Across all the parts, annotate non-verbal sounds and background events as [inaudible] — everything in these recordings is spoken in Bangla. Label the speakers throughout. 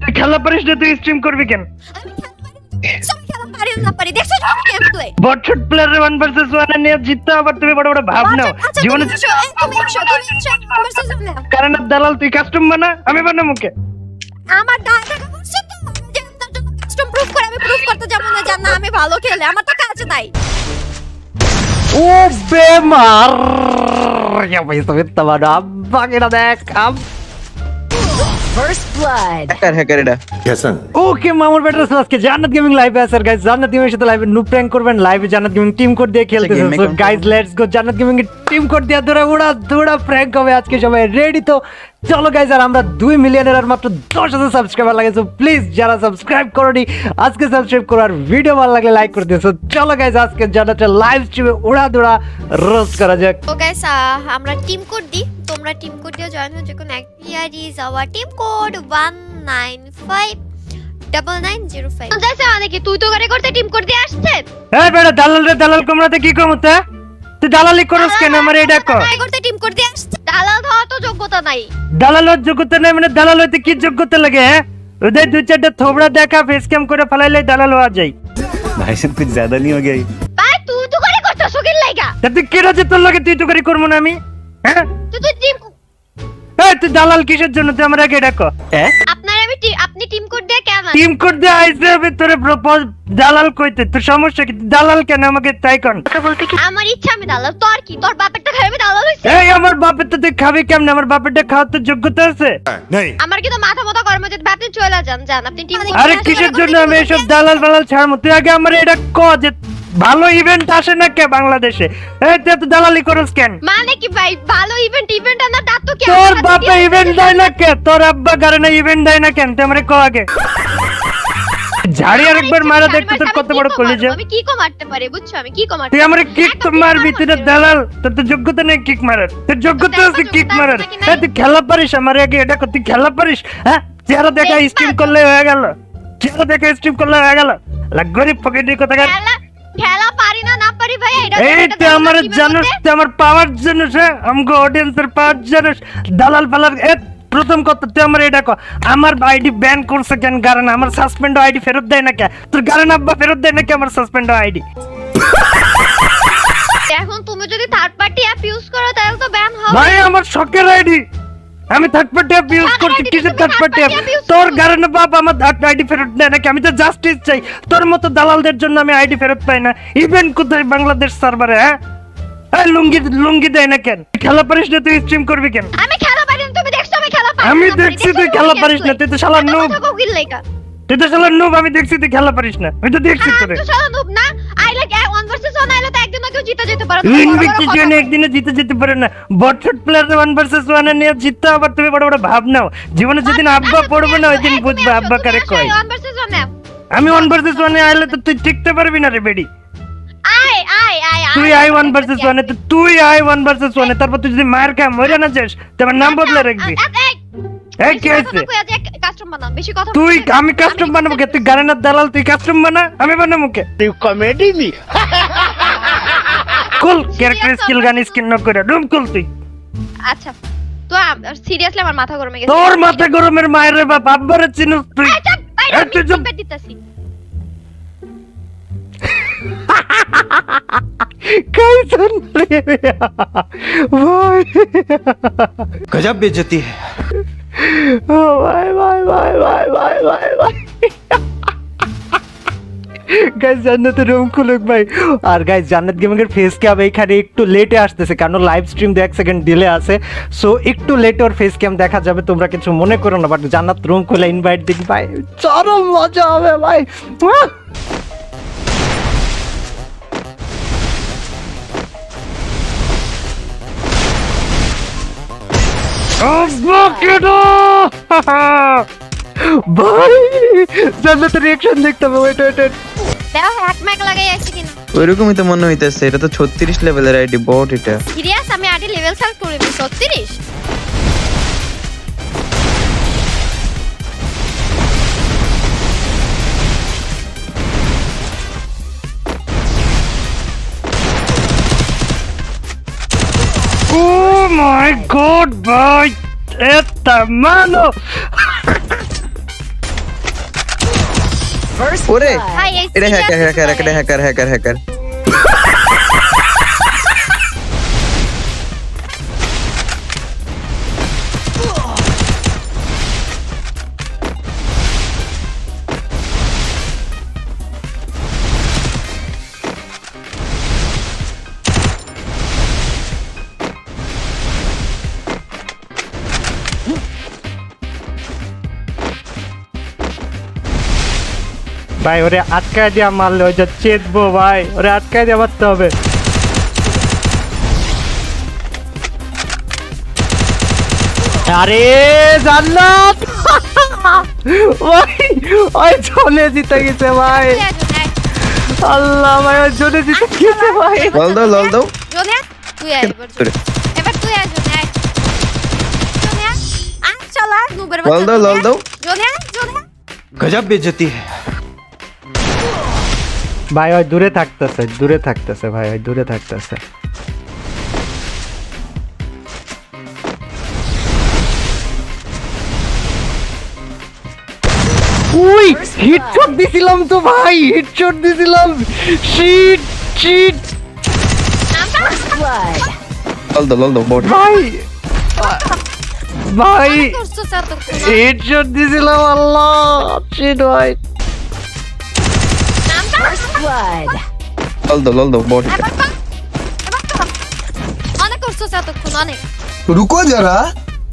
Speaker 1: তুই খেলা পারিস না তুই স্ট্রিম করবি কেন?
Speaker 2: আমি খেলা পারি না। পারি দেখছ তো আমি গেম প্লে
Speaker 1: বটশট প্লেয়ার ওয়ান ভার্সেস ওয়ান নিয়ে জিততে আবার তুমি বড় বড় ভাব নাও জীবনে
Speaker 2: তুমি একশো তুমি একশো versus one।
Speaker 1: কারণ দালাল তুই কাস্টম বানা আমি বানা মুখে।
Speaker 2: আমার গায়ে টাকা বুঝছ তো যে তার জন্য কাস্টম প্রুফ করে আমি প্রুফ করতে যাব না জান না আমি ভালো খেলে আমার তো কাজ নাই।
Speaker 3: ও বেমার। দেখ
Speaker 4: ফার্স্ট ব্লাড
Speaker 5: হ্যাকার
Speaker 3: ওকে মামুর বেটার সো আজকে জান্নাত গেমিং লাইভে আছে গাইস জান্নাত গেমিং এর সাথে লাইভে নুব প্র্যাঙ্ক করবেন লাইভে জান্নাত গেমিং টিম কোড দিয়ে খেলতেছে সো গাইস লেটস গো জান্নাত গেমিং এর টিম কোড দিয়ে ধরে উড়া ধুড়া প্র্যাঙ্ক হবে আজকে সবাই রেডি তো? চলো গাইস আর আমরা দুই মিলিয়নের আর মাত্র দশ হাজার সাবস্ক্রাইবার লাগে সো প্লিজ যারা সাবস্ক্রাইব করনি আজকে সাবস্ক্রাইব করো আর ভিডিও ভালো লাগলে লাইক করে দিও। সো চলো গাইস আজকে জানাতে লাইভ স্ট্রিমে উড়া দৌড়া রোজ করা যাক।
Speaker 2: ও গাইজ আমরা টিম কোড দিই। তোমরা টিম কোড দিয়ে জয়েন হয়ে যখন এক year is our team code one nine five double nine zero five যাইছে অনেকে তুই তো করে করতে টিম কোড দিয়ে আসছে
Speaker 1: এই বেটা দালাল রে দালাল কমরাতে কি কমতে তুই দালালি করস কেন আমার এটা ক
Speaker 2: ট্রাই করতে টিম কোড দিয়ে আসছে দালাল হওয়া তো যোগ্যতা নাই
Speaker 1: দালালের যোগ্যতা নাই মানে দালাল হইতে কি যোগ্যতা লাগে হ্যাঁ ওদের দুই চারটা থোবড়া দেখা ফেস ক্যাম করে ফেলাইলে দালাল হওয়া যায়
Speaker 6: भाई साहब कुछ ज्यादा नहीं हो गया ये?
Speaker 2: ভাই তুই তো করে করতে সকিল লাইগা
Speaker 1: তা তুই কেটা যে তোর লাগে তুই তো করে করবো না আমি হ্যাঁ?
Speaker 2: তুই তুই টিম
Speaker 1: এই তুই দালাল কিসের জন্য? তুই আমার আগে ডাকো।
Speaker 2: আপনার আমি আপনি টিম কোড দিয়ে কেমন
Speaker 1: টিম কোড দিয়ে তোরে প্রপোজ দালাল কইতে। তোর সমস্যা কি? দালাল কেন? আমাকে তাই কন।
Speaker 2: আমার ইচ্ছা আমি দালাল। তোর কি? তোর বাপেরটা খাই আমি দালাল হইছি।
Speaker 1: এই আমার বাপের তো তুই খাবি কেমনে? আমার বাপেরটা খাওয়ার তো যোগ্যতা আছে।
Speaker 6: नहीं
Speaker 2: আমার কিন্তু মাথা মতো হয়ে যাবে আপনি চলে যান যান। আপনি টিম
Speaker 1: আরে কিসের জন্য আমি এসব দালাল ফালাল ছাড়বো? তুই আগে আমার এটা ক যে ভালো ইভেন্ট আসে না কে বাংলাদেশে? এই তুই এত দালালি করস কেন?
Speaker 2: মানে কি ভাই ভালো ইভেন্ট ইভেন্ট আনার দাঁত তো কি
Speaker 1: তোর বাপে ইভেন্ট দেয় না কে? তোর আব্বা কারণে ইভেন্ট দেয় না কেন? তুই আমারে ক আগে? ঝাড়ি মারা দেখতে তোর কত বড় কলেজে?
Speaker 2: আমি কি কো মারতে পারি বুঝছ? আমি কি কো মারতে
Speaker 1: তুই আমারে কিক তো মারবি তুই দালাল। তোর তো যোগ্যতা নেই কিক মারার। তোর যোগ্যতা আছে কিক মারার।
Speaker 2: নাই?
Speaker 1: হ্যাঁ তুই খেলা পারিস আমার আগে এটা কর, তুই খেলা পারিস হ্যাঁ? চেহারা দেখা স্ট্রিম করলে হয়ে গেল। চেহারা দেখা স্ট্রিম করলে হয়ে গেল। লাগ গরিব পকেটে কথা
Speaker 2: খেলা খেলা পারি না না পারি ভাই এটা
Speaker 1: এই
Speaker 2: এটা
Speaker 1: আমার জানিস আমার পাওয়ার জানিস হ্যাঁ? আমগো অডিয়েন্সের পাওয়ার জানিস। দালাল ফালাল এ প্রথম কথা তুই আমার এটা কর আমার আইডি ব্যান করছে কেন কারণ আমার সাসপেন্ড আইডি ফেরত দেয় না কে? তোর কারণ আব্বা ফেরত দেয় না কে আমার সাসপেন্ড আইডি
Speaker 2: এখন তুমি যদি থার্ড পার্টি অ্যাপ ইউজ করো তাহলে তো ব্যান হবে
Speaker 1: ভাই আমার শখের আইডি আমি থার্ড পার্টি অ্যাপ ইউজ করছি কিসের থার্ড পার্টি অ্যাপ তোর
Speaker 2: করো।
Speaker 1: কারণে বাপ আমার আইডি ফেরত দেয় নাকি? আমি তো জাস্টিস চাই। তোর মতো দালালদের জন্য আমি আইডি ফেরত পাই না। ইভেন কোথায় বাংলাদেশ সার্ভারে হ্যাঁ? এই লুঙ্গি লুঙ্গি দেয় না কেন? খেলা পারিস না তুই স্ট্রিম করবি কেন?
Speaker 2: আমি খেলা পারি না তুমি দেখছ আমি খেলা পারি
Speaker 1: আমি দেখছি তুই খেলা পারিস না? তুই তো শালা নুব তুই তো শালা নুব আমি দেখছি তুই খেলা পারিস না। আমি তো দেখছি
Speaker 2: আমি
Speaker 1: তোরে।
Speaker 2: শালা noob না আইলে তো একদিন জিতে যেতে পারে
Speaker 1: ইনভিটেশন একদিনে জিতে যেতে পারে না। বটশট প্লেয়ার ওয়ান ভার্সেস ওয়ান নিয়ে জিততে আবার তুমি বড় বড় ভাব নাও। জীবনে যেদিন আব্বা পড়বে না ওই দিন বুঝবে আব্বা কারে কয়।
Speaker 2: ওয়ান ভার্সেস ওয়ান
Speaker 1: আমি ওয়ান ভার্সেস ওয়ানে আইলে তো তুই টিকতে পারবি না রে বেডি। তুই আই ওয়ান ভার্সেস ওয়ানে তো তুই আই ওয়ান ভার্সেস ওয়ানে তারপর তুই যদি মার খা মরে না যাস তোমার নাম বদলে রাখবি। এই কি হয়েছে
Speaker 2: কাস্টম বানাম বেশি কথা
Speaker 1: তুই আমি কাস্টম বানাবো কে? তুই গানের দালাল তুই কাস্টম বানা আমি বানাবো কে? তুই কমেডি নি? [laughs] কুল ক্যারেক্টার স্কিল গান স্কিল ন করে রুম কুল তুই
Speaker 2: আচ্ছা তো সিরিয়াসলি আমার মাথা গরমে গেছে
Speaker 1: তোর মাথা গরমের মায়ের রে বাপ আব্বারে চিনুস তুই
Speaker 2: এই চুপ, এই
Speaker 1: এই
Speaker 2: আমি
Speaker 1: তুই চুপ।
Speaker 2: চুপে দিতাছি।
Speaker 3: कैसन रे भाई
Speaker 5: গজব বেজতি
Speaker 3: ও ভাই ভাই ভাই ভাই ভাই ভাই ভাই গাইস জান্নাতের রুম খুলুক ভাই। আর গাইস জান্নাত গেমিং এর ফেস ক্যাম এখানে একটু লেটে আসতেছে কারণ লাইভ স্ট্রিম দু এক সেকেন্ড ডিলে আছে। সো একটু লেটে ওর ফেস ক্যাম দেখা যাবে, তোমরা কিছু মনে করো না বাট জান্নাত রুম খুলে ইনভাইট দিন ভাই। চরম মজা হবে ভাই। ভাই, জান্নাতের রিঅ্যাকশন দেখতে হবে ওয়েট ওয়েট ওয়েট
Speaker 2: দেখো হ্যাক ম্যাক লাগাই আছে কিনা।
Speaker 5: ওইরকমই তো মনে হইতেছে এটা তো ছত্রিশ লেভেলের আইডি বট এটা।
Speaker 2: সিরিয়াস আমি আগে লেভেল সার্চ করে দিই 36
Speaker 1: ও মাই গড ভাই এটা মানো।
Speaker 4: First
Speaker 5: ওরে এটা hacker hacker hacker hacker hacker
Speaker 3: ভাই ওরে আটকায় দিয়া মারলে ওই যে চেতবো ভাই ওরে আটকায় দিয়া মারতে হবে আরে জান্নাত ভাই ওই চলে জিতে গেছে ভাই আল্লাহ ভাই ওই চলে জিতে গেছে ভাই
Speaker 5: লল দাও লল দাও
Speaker 2: জোনিয়া তুই আয় এবার
Speaker 5: তোরে।
Speaker 2: এবার তুই আয় জোনিয়া জোনিয়া আ চল আর নুবের
Speaker 5: লল দাও লল দাও
Speaker 2: জোনিয়া জোনিয়া
Speaker 6: गजब बेइज्जती है
Speaker 3: ভাই ওই দূরে থাকতেছে দূরে থাকতেছে ভাই ওই দূরে থাকতেছে। উই হিটশট দিছিলাম তো ভাই হিটশট দিছিলাম।
Speaker 5: Shit shit. Lol lol bot.
Speaker 3: ভাই ভাই হিটশট দিছিলাম আল্লাহ। শিট ভাই।
Speaker 2: Lol, lol, lol, bot. Ruko aja
Speaker 7: ra.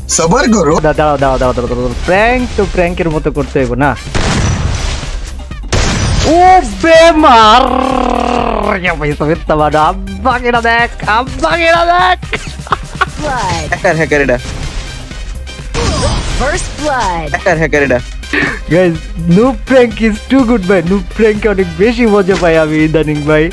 Speaker 7: Sabar guru. Dah,
Speaker 3: dah, dah, dah, dah, dah, Prank to prank itu mau kurtu ibu na. Oh, bemar. Ya, tapi tapi tambah ada abang ini Ayo. abang ini
Speaker 4: dek.
Speaker 5: Hacker, hacker ini.
Speaker 4: First blood.
Speaker 5: Hacker hacker এটা।
Speaker 3: Guys no prank is too good ভাই নো প্র্যাঙ্ক অনেক বেশি মজা পাই আমি ইদানিং ভাই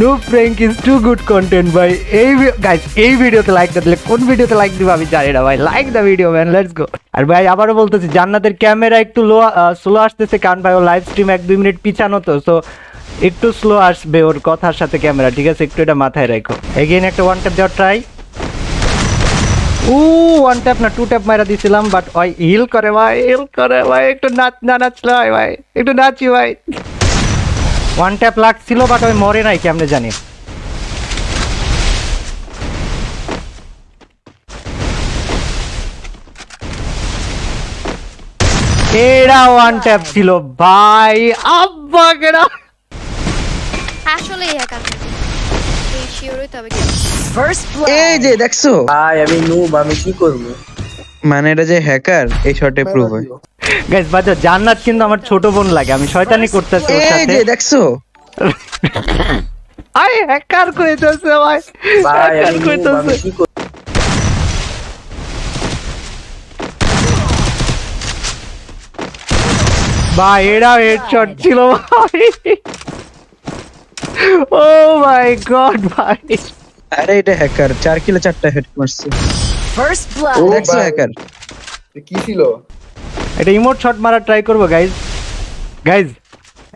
Speaker 3: no prank is too good content ভাই এই গাইস এই ভিডিওতে লাইক না দিলে কোন ভিডিওতে লাইক দিবে আমি জানি না ভাই like the video man let's go আর ভাই আবারও বলতেছি জান্নাতের ক্যামেরা একটু লো স্লো আসতেছে কারণ ভাই ও লাইভ স্ট্রিম এক দুই মিনিট পিছানো তো সো একটু স্লো আসবে ওর কথার সাথে ক্যামেরা ঠিক আছে? একটু এটা মাথায় রাখো। এগেইন একটা ওয়ান ট্যাপ দেওয়ার ট্রাই ও ওয়ান ট্যাপ না টু ট্যাপ মারা দিছিলাম বাট ওই হিল করে, ভাই হিল করে, ভাই, একটু নাচ, না নাচলে ভাই, একটু নাচি, ভাই। ওয়ান ট্যাপ লাগছিল বাট ওই মরে নাই, কেমনে জানি। এরা ওয়ান ট্যাপ ছিল, ভাই, আব্বা কেডা
Speaker 2: আসলে একা এই
Speaker 5: এই যে দেখছ?
Speaker 8: ভাই আমি নুব আমি কি করব?
Speaker 5: মানে এটা যে হ্যাকার এই শটে প্রুভ হয়।
Speaker 3: গাইস জান্নাত কিন্তু আমার ছোট বোন লাগে আমি শয়তানি করতেছি ওর
Speaker 5: এই
Speaker 3: সাথে।
Speaker 5: যে দেখছ?
Speaker 3: আই হ্যাকার কইতেছে ভাই
Speaker 8: ভাই
Speaker 3: হ্যাকার কইতেছে। ভাই এরা হেডশট ছিল ভাই। ও মাই গড ভাই।
Speaker 5: আরে এটা হ্যাকার চার কিলো চারটা হেড মারছে
Speaker 4: First blood.
Speaker 5: দেখছ হ্যাকার
Speaker 7: কি ছিল?
Speaker 3: এটা ইমোট শট মারা ট্রাই করব গাইজ গাইজ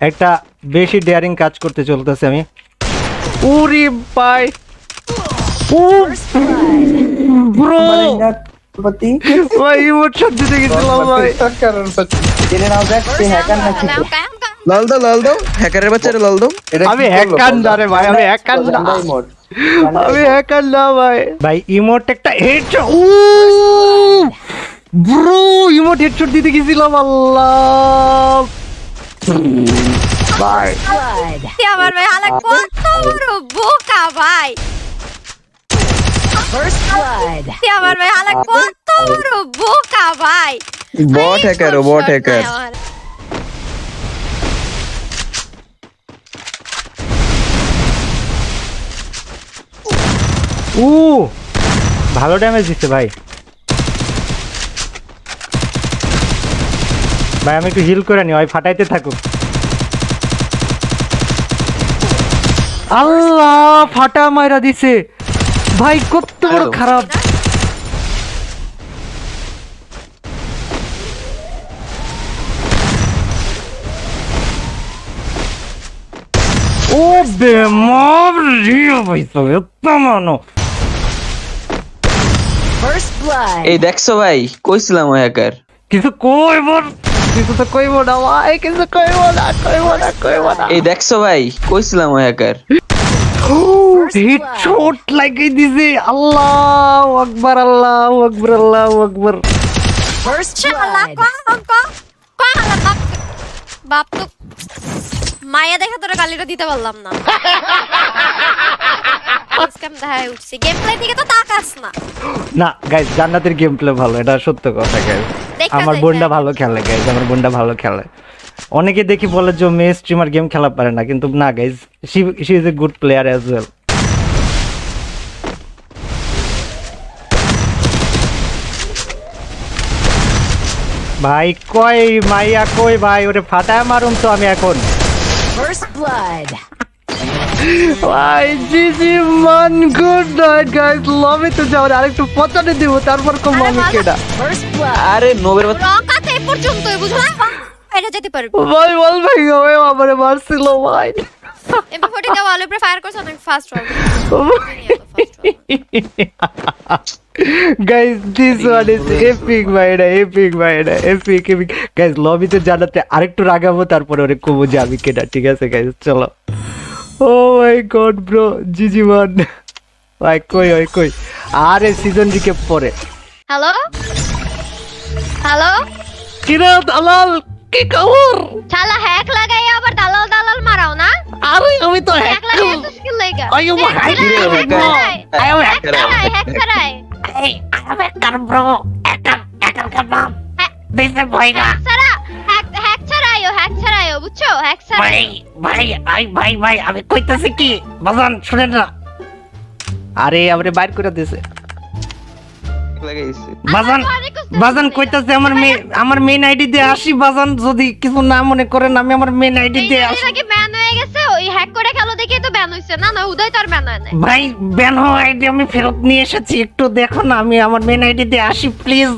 Speaker 3: একটা বেশি ডেয়ারিং কাজ করতে চলতেছে আমি। উরি ভাই। ও ব্রো
Speaker 8: পতি
Speaker 3: ভাই ইমোট শট দিতে গেছিলাম ভাই।
Speaker 8: হ্যাকার না কি
Speaker 2: কাম কাম
Speaker 5: লল দাও লল দাও হ্যাকারের বাচ্চারা লল দাও
Speaker 3: আমি হ্যাকার না রে ভাই আমি হ্যাকার না আমি হ্যাকার না ভাই। ভাই ইমোট একটা হেডশট ও ব্রো ইমোট হেডশট দিতে গেছিলাম আল্লাহ। ভাই.
Speaker 2: আমার ভাই হালা কত বড় বোকা ভাই।
Speaker 4: First blood.
Speaker 2: আমার ভাই হালা কত বড় বোকা ভাই।
Speaker 5: বট হ্যাকার বট হ্যাকার
Speaker 3: ও ভালো ড্যামেজ দিচ্ছে ভাই। ভাই আমি একটু হিল করে নি ওই ফাটাইতে থাকুক। আল্লাহ ফাটা মাইরা দিছে। ভাই কত বড় খারাপ। ও বেমার রিও ভাই তো এত মানো.
Speaker 5: এই দেখছ ভাই কইছিলাম ও হ্যাকার
Speaker 3: কিছু কই বল কিছু তো কইব না ভাই কিছু কইব না কইব না কইব না।
Speaker 5: এই দেখছ ভাই কইছিলাম ওই হ্যাকার
Speaker 3: হিট শট লাগিয়ে দিছে আল্লাহু আকবার আল্লাহু আকবার আল্লাহু আকবার।
Speaker 4: First
Speaker 2: শালা কম কম বাপ বাপ তো মায়া দেখা তোরা গালিটা দিতে পারলাম না। স্ক্যাম গেম প্লে দিকে তো তাকাস না।
Speaker 3: না গাইস জান্নাতের গেম প্লে ভালো এটা সত্য কথা গাইস আমার বোনটা ভালো খেলে গাইস আমার বোনটা ভালো খেলে। অনেকে দেখি বলে যে মেয়ে স্ট্রিমার গেম খেলা পারে না কিন্তু না guys she she is a good player as well ভাই কই মাইয়া কই ভাই ওরে ফাটায় মারুম তো আমি এখন।
Speaker 4: First blood.
Speaker 3: ভাই man good night guys love it যাও আরেকটু পচাতে দিব তারপর কম
Speaker 2: আরে
Speaker 3: আমি কেডা?
Speaker 5: আরে নোবের
Speaker 2: রকাতে এই পর্যন্তই বুঝলা এটা যেতে পারবি
Speaker 3: ভাই বল ভাই ওই আমারে মারছিল ভাই।
Speaker 2: এমপি ফোর্টি ওয়াল উপরে ফায়ার করছে অনেক fast
Speaker 3: guys this one is epic ভাই এটা এপিক ভাই এটা এপিক এপিক গাইস লবিতে জানাতে আরেকটু রাগাবো তারপরে ওরে কবো যে আমি কেডা ঠিক আছে গাইস চলো। ও my god bro GG one ভাই কই ওই কই? আরে সিজন দিকে পরে।
Speaker 2: হ্যালো হ্যালো
Speaker 3: কিরে দালাল? কি খবর?
Speaker 2: শালা হ্যাক লাগাই আবার দালাল দালাল মারাও না?
Speaker 3: আরে আমি তো
Speaker 2: হ্যাক লাগাই তো স্কিল লাগা
Speaker 3: আইয়ো, হাই
Speaker 5: রে,
Speaker 2: হ্যাক
Speaker 5: hacker।
Speaker 2: ছাড়াই
Speaker 3: আইয়ো,
Speaker 2: হ্যাক ছাড়াই হ্যাক ছাড়াই হ্যাক ছাড়া হ্যাক হ্যাক ছাড়াইও হ্যাক ছাড়াইও বুঝছ? হ্যাক ভাই,
Speaker 1: ভাই আই ভাই ভাই আমি কইতাছি কি? বাজান শুনেন না।
Speaker 3: আরে আমারে বাইর করে দিছে।
Speaker 5: লাগাইছে।
Speaker 1: বাজান বাজান কইতাছে আমার মেয়ে আমার মেইন আইডি দিয়ে আসি বাজান যদি কিছু না মনে করেন আমি আমার মেন আইডি দিয়ে আসি।
Speaker 2: নাকি ব্যান হয়ে গেছে ওই হ্যাক করে খেলো দেখে তো ব্যান হইছে। না না উদয় তার ব্যান হয় না
Speaker 1: ভাই ব্যান হওয়া আইডি আমি ফেরত নিয়ে এসেছি একটু দেখো না আমি আমার মেন আইডি দিয়ে আসি প্লিজ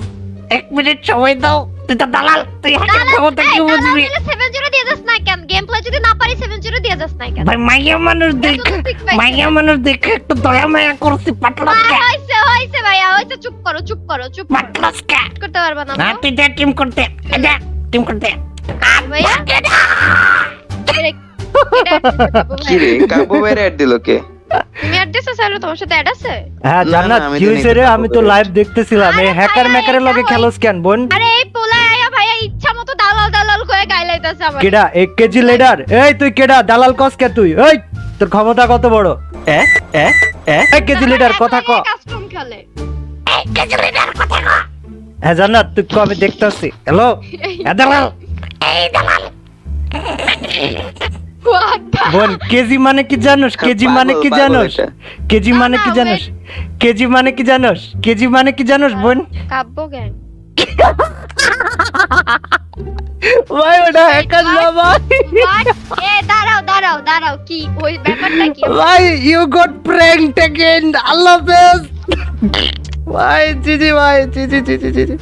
Speaker 1: এক মিনিট সময় দাও। তুই তো দালাল তুই হ্যাকার ক্ষমতা কি বুঝবি?
Speaker 2: সেভেন জিরো দিয়ে যাস না কেন? গেম প্লে যদি না পারি সেভেন জিরো দিয়ে যাস না কেন?
Speaker 1: ভাই মাইয়া মানুষ দেখ
Speaker 2: তো ঠিক পাইছে।
Speaker 1: মাইয়া মানুষ দেখে একটু দয়া মায়া করছি পাটলাস
Speaker 2: হইছে হইছে ভাইয়া হইছে চুপ করো চুপ করো চুপ করো। করতে পারবা না
Speaker 1: না তুই দে টিম করতে। যা টিম করতে।
Speaker 2: ভাইয়া? এটা- এটা-
Speaker 5: কি রে কাব্য বাইরে দিল কে?
Speaker 2: তুমি অ্যাড্রেস আছে আর তোমার সাথে অ্যাড আছে?
Speaker 3: হ্যাঁ
Speaker 5: না,
Speaker 3: জান্নাত
Speaker 5: না, আমি তো।
Speaker 3: লাইভ দেখতেছিলাম। এই হ্যাকার ম্যাকারের লগে খেলোস কেন বোন?
Speaker 2: আরে করে আমার
Speaker 3: কেডা? এক কেজি লিডার? এই তুই কেডা? দালাল কস কে তুই? এই তোর ক্ষমতা কত বড়? এ এ এ? এক কেজি লিডার কথা ক।
Speaker 2: কাস্টম খেলে?
Speaker 3: হ্যাঁ জান্নাত তুই ক আমি দেখতাছি। হ্যালো?
Speaker 1: এ দালাল!
Speaker 3: বোন কেজি মানে কি জানোস? কেজি মানে কি জানোস? কেজি মানে কি জানোস? কেজি মানে কি জানোস? কেজি মানে কি জানোস বোন?
Speaker 2: কাব্য গ্যাং
Speaker 3: ভাই ওটা হ্যাকার না ভাই
Speaker 2: এ দাঁড়াও দাঁড়াও দাঁড়াও কি ওই ব্যাপারটা কি
Speaker 3: ভাই ইউ গট প্র্যাঙ্কড अगेन আল্লাহ হাফেজ ভাই জি জি ভাই জি জি জি জি জি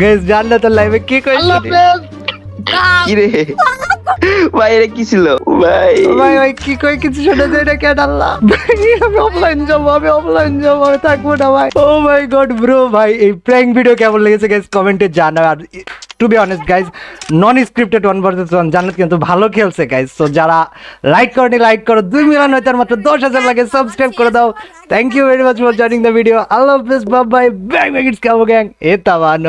Speaker 3: গাইস জানলে তো লাইভে কি কইছ আল্লাহ হাফেজ
Speaker 5: কি রে ভাই এটা কি ছিল? ভাই।
Speaker 3: ভাই ভাই কি কই কিছু শুনে যায় না কেন আল্লাহ আমি অফলাইন যাব আমি অফলাইন যাব আমি থাকব না ভাই। ও মাই গড ব্রো ভাই এই প্র্যাঙ্ক ভিডিও কেমন লেগেছে গাইস কমেন্টে জানাও। আর to be honest guys non scripted one versus one Jannat কিন্তু ভালো খেলছে গাইস সো যারা লাইক করনি লাইক করো। দুই মিলিয়ন হয়তো তার মাত্র দশ হাজার লাগে সাবস্ক্রাইব করে দাও। Thank you very much for joining the video আল্লাহ হাফেজ bye bye bang bang it's কাবো gang এ তাবানো